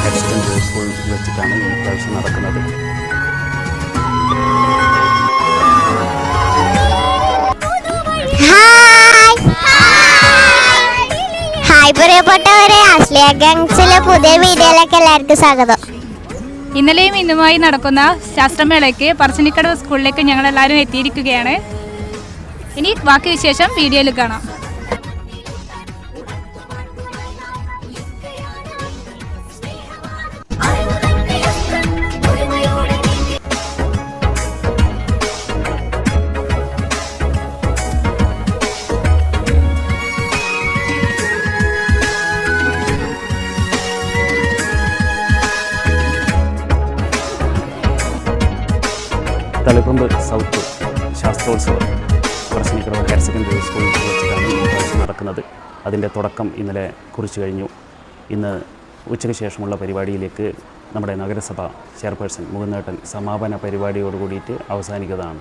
Higher secondary school വെച്ചിട്ടാണ് ഈ പ്രാവശ്യം നടക്കുന്നത് പുതിയ വീഡിയോയിലേക്ക് എല്ലാവർക്കും സ്വാഗതം. ഇന്നലെയും ഇന്നുമായി നടക്കുന്ന ശാസ്ത്രമേളയ്ക്ക് പറശ്ശിനിക്കടവ് സ്കൂളിലേക്ക് ഞങ്ങൾ എല്ലാവരും എത്തിയിരിക്കുകയാണ്. ഇനി ബാക്കി വിശേഷം വീഡിയോയിൽ കാണാം. തളിപ്പറമ്പ് സൗത്ത് ശാസ്ത്രോത്സവം പറശ്ശിനിക്കടവ് ഹയർ സെക്കൻഡറി സ്കൂളിൽ വെച്ചിട്ടാണ് നടക്കുന്നത്. അതിന്റെ തുടക്കം ഇന്നലെ കുറിച്ചു കഴിഞ്ഞു. ഇന്ന് ഉച്ചയ്ക്ക് ശേഷമുള്ള പരിപാടിയിലേക്ക് നമ്മുടെ നഗരസഭ ചെയർപേഴ്സൺ മുകുന്നേട്ടൻ സമാപന പരിപാടിയോട് കൂടിയിട്ട് അവസാനിക്കുന്നതാണ്.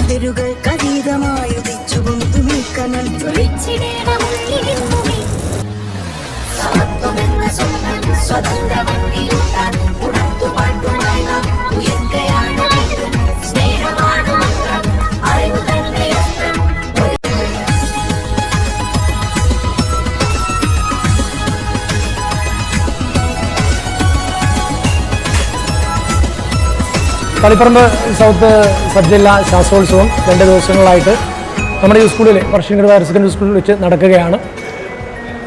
അതിരുകൾക്കതീതമായി ഉദിച്ചുകൊണ്ടു നിൽക്കണം കളിപ്പറമ്പ് സൗത്ത് സബ് ജില്ലാ ശാസ്ത്രോത്സവം രണ്ട് ദിവസങ്ങളായിട്ട് നമ്മുടെ ഈ സ്കൂളിൽ വർഷം ഹയർ സെക്കൻഡറി സ്കൂളിൽ വെച്ച് നടക്കുകയാണ്.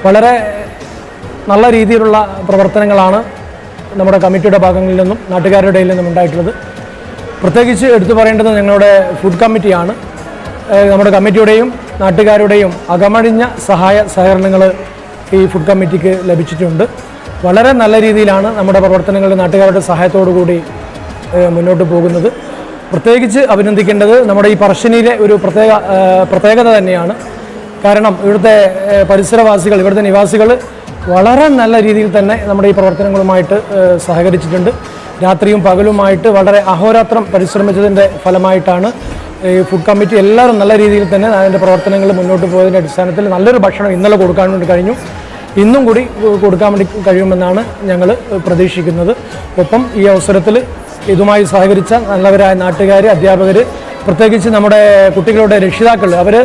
വളരെ നല്ല രീതിയിലുള്ള പ്രവർത്തനങ്ങളാണ് നമ്മുടെ കമ്മിറ്റിയുടെ ഭാഗങ്ങളിൽ നിന്നും നാട്ടുകാരുടെ നിന്നും ഉണ്ടായിട്ടുള്ളത്. പ്രത്യേകിച്ച് എടുത്തു പറയേണ്ടത് ഞങ്ങളുടെ ഫുഡ് കമ്മിറ്റിയാണ് നമ്മുടെ കമ്മിറ്റിയുടെയും നാട്ടുകാരുടെയും അകമഴിഞ്ഞ സഹായ സഹകരണങ്ങൾ ഈ ഫുഡ് കമ്മിറ്റിക്ക് ലഭിച്ചിട്ടുണ്ട്. വളരെ നല്ല രീതിയിലാണ് നമ്മുടെ പ്രവർത്തനങ്ങൾ നാട്ടുകാരുടെ സഹായത്തോടു കൂടി മുന്നോട്ട് പോകുന്നത്. പ്രത്യേകിച്ച് അഭിനന്ദിക്കേണ്ടത് നമ്മുടെ ഈ പറശ്ശിനിയിലെ ഒരു പ്രത്യേക പ്രത്യേകത തന്നെയാണ്. കാരണം ഇവിടുത്തെ പരിസരവാസികൾ ഇവിടുത്തെ നിവാസികൾ വളരെ നല്ല രീതിയിൽ തന്നെ നമ്മുടെ ഈ പ്രവർത്തനങ്ങളുമായിട്ട് സഹകരിച്ചിട്ടുണ്ട്. രാത്രിയും പകലുമായിട്ട് വളരെ അഹോരാത്രം പരിശ്രമിച്ചതിന്റെ ഫലമായിട്ടാണ് ഈ ഫുഡ് കമ്മിറ്റി എല്ലാവരും നല്ല രീതിയിൽ തന്നെ അതിന്റെ പ്രവർത്തനങ്ങൾ മുന്നോട്ട് പോയതിന്റെ അടിസ്ഥാനത്തിൽ നല്ലൊരു ഭക്ഷണം ഇന്നലെ കൊടുക്കാൻ വേണ്ടി കഴിഞ്ഞു. ഇന്നും കൂടി കൊടുക്കാൻ വേണ്ടി കഴിയുമെന്നാണ് ഞങ്ങൾ പ്രതീക്ഷിക്കുന്നത്. ഒപ്പം ഈ അവസരത്തിൽ ഇതുമായി സഹകരിച്ച നല്ലവരായ നാട്ടുകാർ അധ്യാപകർ പ്രത്യേകിച്ച് നമ്മുടെ കുട്ടികളുടെ രക്ഷിതാക്കൾ അവർ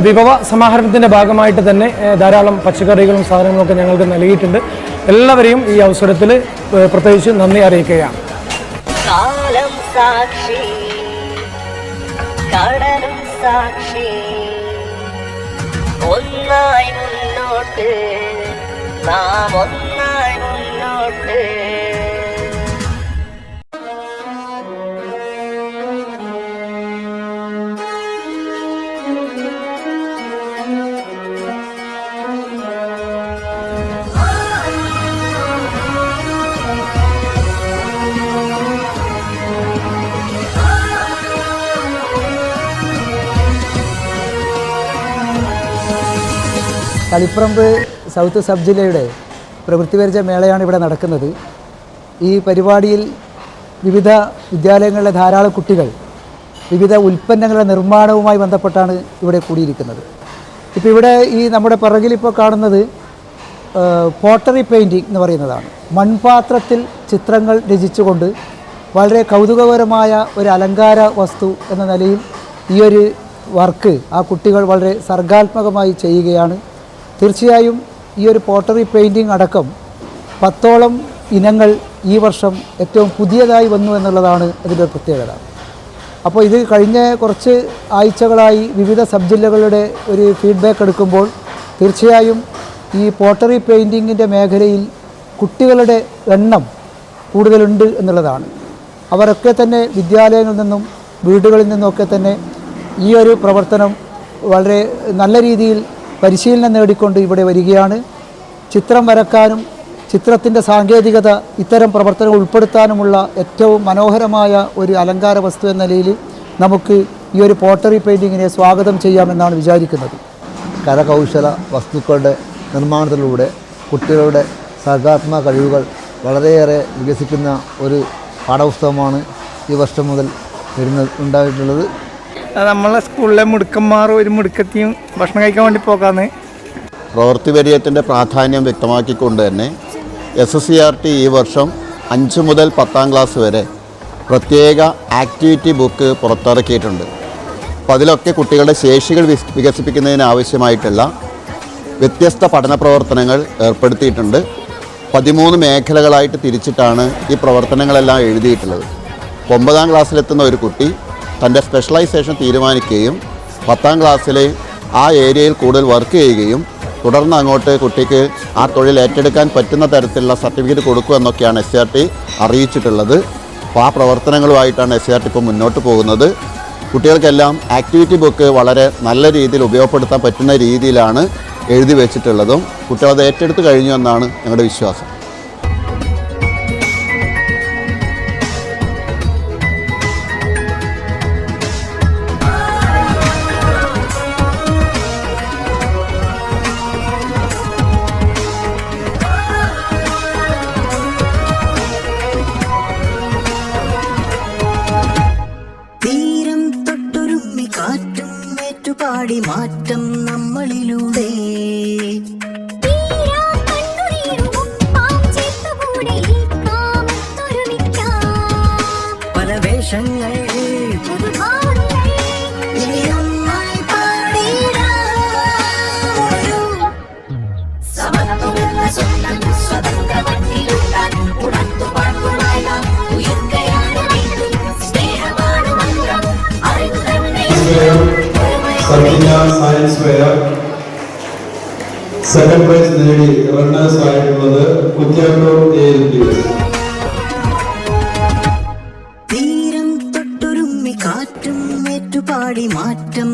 വിഭവ സമാഹരണത്തിന്റെ ഭാഗമായിട്ട് തന്നെ ധാരാളം പച്ചക്കറികളും സാധനങ്ങളൊക്കെ ഞങ്ങൾക്ക് നൽകിയിട്ടുണ്ട്. എല്ലാവരെയും ഈ അവസരത്തിൽ പ്രത്യേകിച്ച് നന്ദി അറിയിക്കുകയാണ്. കാലം സാക്ഷി. കടലും സാക്ഷി. ഒന്നായി മുന്നോട്ട്. നാം ഒന്നായി മുന്നോട്ട്. തളിപ്പറമ്പ് സൗത്ത് സബ് ജില്ലയുടെ പ്രവൃത്തിപരിചയ മേളയാണ് ഇവിടെ നടക്കുന്നത്. ഈ പരിപാടിയിൽ വിവിധ വിദ്യാലയങ്ങളിലെ ധാരാളം കുട്ടികൾ വിവിധ ഉൽപ്പന്നങ്ങളുടെ നിർമ്മാണവുമായി ബന്ധപ്പെട്ടാണ് ഇവിടെ കൂടിയിരിക്കുന്നത്. ഇപ്പോൾ ഇവിടെ ഈ നമ്മുടെ പിറകിൽ ഇപ്പോൾ കാണുന്നത് പോട്ടറി പെയിന്റിംഗ് എന്ന് പറയുന്നതാണ്. മൺപാത്രത്തിൽ ചിത്രങ്ങൾ രചിച്ചുകൊണ്ട് വളരെ കൗതുകകരമായ ഒരു അലങ്കാര വസ്തു എന്ന നിലയിൽ ഈ ഒരു വർക്ക് ആ കുട്ടികൾ വളരെ സർഗാത്മകമായി ചെയ്യുകയാണ്. തീർച്ചയായും ഈ ഒരു പോട്ടറി പെയിന്റിംഗ് അടക്കം പത്തോളം ഇനങ്ങൾ ഈ വർഷം ഏറ്റവും പുതിയതായി വന്നു എന്നുള്ളതാണ് ഇതിന്റെ പ്രത്യേകത. അപ്പോൾ ഇത് കഴിഞ്ഞ കുറച്ച് ആഴ്ചകളായി വിവിധ സബ് ജില്ലകളുടെ ഒരു ഫീഡ്ബാക്ക് എടുക്കുമ്പോൾ തീർച്ചയായും ഈ പോട്ടറി പെയിന്റിങ്ങിന്റെ മേഖലയിൽ കുട്ടികളുടെ എണ്ണം കൂടുതലുണ്ട് എന്നുള്ളതാണ്. അവരൊക്കെ തന്നെ വിദ്യാലയങ്ങളിൽ നിന്നും വീടുകളിൽ നിന്നൊക്കെ തന്നെ ഈ ഒരു പ്രവർത്തനം വളരെ നല്ല രീതിയിൽ പരിശീലനം നേടിക്കൊണ്ട് ഇവിടെ വരികയാണ്. ചിത്രം വരക്കാനും ചിത്രത്തിന്റെ സാങ്കേതികത ഇത്തരം പ്രവർത്തനങ്ങൾ ഉൾപ്പെടുത്താനുമുള്ള ഏറ്റവും മനോഹരമായ ഒരു അലങ്കാര വസ്തു എന്ന നിലയിൽ നമുക്ക് ഈ ഒരു പോട്ടറി പെയിന്റിങ്ങിനെ സ്വാഗതം ചെയ്യാമെന്നാണ് വിചാരിക്കുന്നത്. കരകൗശല വസ്തുക്കളുടെ നിർമ്മാണത്തിലൂടെ കുട്ടികളുടെ സർഗാത്മക കഴിവുകൾ വളരെയേറെ വികസിക്കുന്ന ഒരു പാഠപുസ്തകമാണ് ഈ വർഷം മുതൽ വരുന്ന ഉണ്ടായിട്ടുള്ളത്. നമ്മളെ സ്കൂളിലെ മുടുക്കന്മാർ ഒരു മുടുക്കത്തിയും ഭക്ഷണം കഴിക്കാൻ വേണ്ടി പോകാന്ന്. പ്രവൃത്തി പരിചയത്തിന്റെ പ്രാധാന്യം വ്യക്തമാക്കിക്കൊണ്ട് തന്നെ S S C R T ഈ വർഷം അഞ്ച് മുതൽ പത്താം ക്ലാസ് വരെ പ്രത്യേക ആക്ടിവിറ്റി ബുക്ക് പുറത്തിറക്കിയിട്ടുണ്ട്. അപ്പോൾ അതിലൊക്കെ കുട്ടികളുടെ ശേഷികൾ വിസ് വികസിപ്പിക്കുന്നതിന് ആവശ്യമായിട്ടുള്ള വ്യത്യസ്ത പഠന പ്രവർത്തനങ്ങൾ ഏർപ്പെടുത്തിയിട്ടുണ്ട്. പതിമൂന്ന് മേഖലകളായിട്ട് തിരിച്ചിട്ടാണ് ഈ പ്രവർത്തനങ്ങളെല്ലാം എഴുതിയിട്ടുള്ളത്. ഒമ്പതാം ക്ലാസ്സിലെത്തുന്ന ഒരു കുട്ടി തന്റെ സ്പെഷ്യലൈസേഷൻ തീരുമാനിക്കുകയും പത്താം ക്ലാസ്സിലെ ആ ഏരിയയിൽ കൂടുതൽ വർക്ക് ചെയ്യുകയും തുടർന്ന് അങ്ങോട്ട് കുട്ടിക്ക് ആ തൊഴിൽ ഏറ്റെടുക്കാൻ പറ്റുന്ന തരത്തിലുള്ള സർട്ടിഫിക്കറ്റ് കൊടുക്കുക എന്നൊക്കെയാണ് എസ് ആർ ടി അറിയിച്ചിട്ടുള്ളത്. അപ്പോൾ ആ പ്രവർത്തനങ്ങളുമായിട്ടാണ് എസ് ആർ ടി ഇപ്പോൾ മുന്നോട്ട് പോകുന്നത്. കുട്ടികൾക്കെല്ലാം ആക്ടിവിറ്റി ബുക്ക് വളരെ നല്ല രീതിയിൽ ഉപയോഗപ്പെടുത്താൻ പറ്റുന്ന രീതിയിലാണ് എഴുതി വെച്ചിട്ടുള്ളതും. കുട്ടികളത് ഏറ്റെടുത്ത് കഴിഞ്ഞു എന്നാണ് ഞങ്ങളുടെ വിശ്വാസം. തീരം തൊട്ടുരുമ്മി കാറ്റും ഏറ്റുപാടി മാറ്റം നമ്മളിലൂടെ. പല വേഷങ്ങൾ തന്നെ സത്യന സയൻസ് ഫെയർ സെക്കൻഡ് പ്രൈസ് നേടി റണ്ണേഴ്സ് ആയിട്ടുള്ളത് കുറ്റ്യാട്ടൂർ എ എൽ പി തീരം തൊട്ടുരുമ്മി കാറ്റും ഏറ്റുപാടി മാറ്റം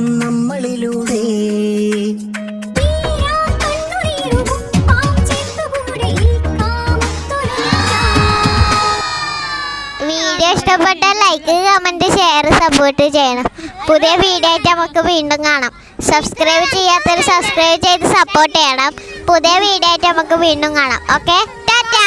വീഡിയോ ഇഷ്ടപ്പെട്ട ലൈക്ക് കമന്റ് ഷെയർ സപ്പോർട്ട് ചെയ്യണം. പുതിയ വീഡിയോ ആയിട്ട് നമുക്ക് വീണ്ടും കാണാം. സബ്സ്ക്രൈബ് ചെയ്യാത്തവർ സബ്സ്ക്രൈബ് ചെയ്ത് സപ്പോർട്ട് ചെയ്യണം. പുതിയ വീഡിയോ ആയിട്ട് നമുക്ക് വീണ്ടും കാണാം. ഓക്കെ ടാറ്റാ